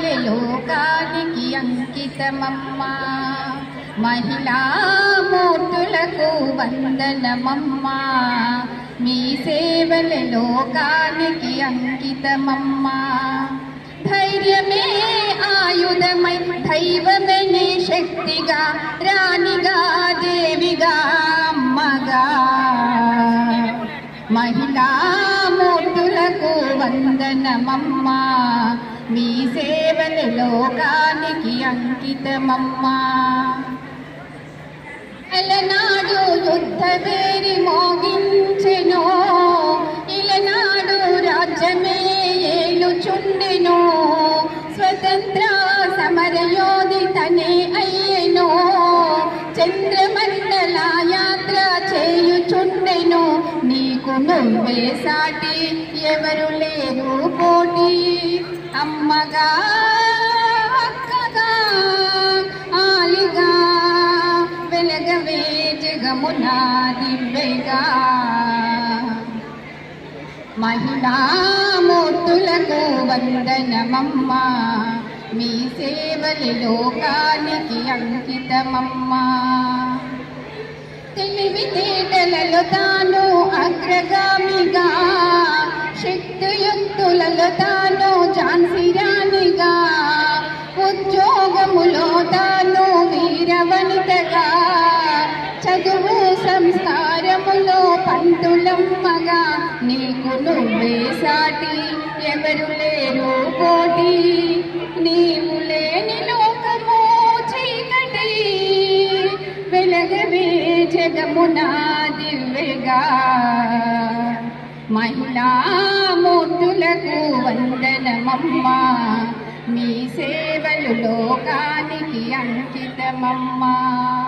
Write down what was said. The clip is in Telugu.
సేవలే లోకానికి అంకితమమ్మా. మహిళా మూర్తులకు వందనమమ్మా. మీ సేవల లోకానికి అంకితమమ్మా. ధైర్యమే ఆయుధమై దైవమే శక్తిగా రాణిగా దేవిగా అమ్మగా. మహిళా మూర్తులకు వందనమమ్మా. మీ సేవని లోకానికి అంకితమమ్మా. ఎలనాడు యుద్ధ వేరి మోగించెను ఇలనాడు రాజ్యమే ఏలుచుండెను స్వతంత్ర సమరయోధి తనే అయ్యెను చంద్రమండల యాత్ర నేను నీకు నువ్వే సాటి ఎవరు లేరు పోటీ. అమ్మగా అక్కగా ఆలిగా వెలగవే జగమునా దివ్యగా. మహిళామూర్తులకు వందనమమ్మా. మీ సేవలి లోకానికి అంకితమమ్మా. తెలివితేటలలో తాను అగ్రగామిగా శక్తియుక్తులలో తాను ఝాన్సీరాణిగా ఉద్యోగములో తాను వీరవనితగా చదువు సంస్కారములో పంతులమ్మగా నీకు నువ్వే సాటి ఎవరు లేరు పో జగమునా దివ్యగా. మహిళా మూర్తులకు వందనమమ్మా. మీ సేవలు లోకానికి అంకితమమ్మా.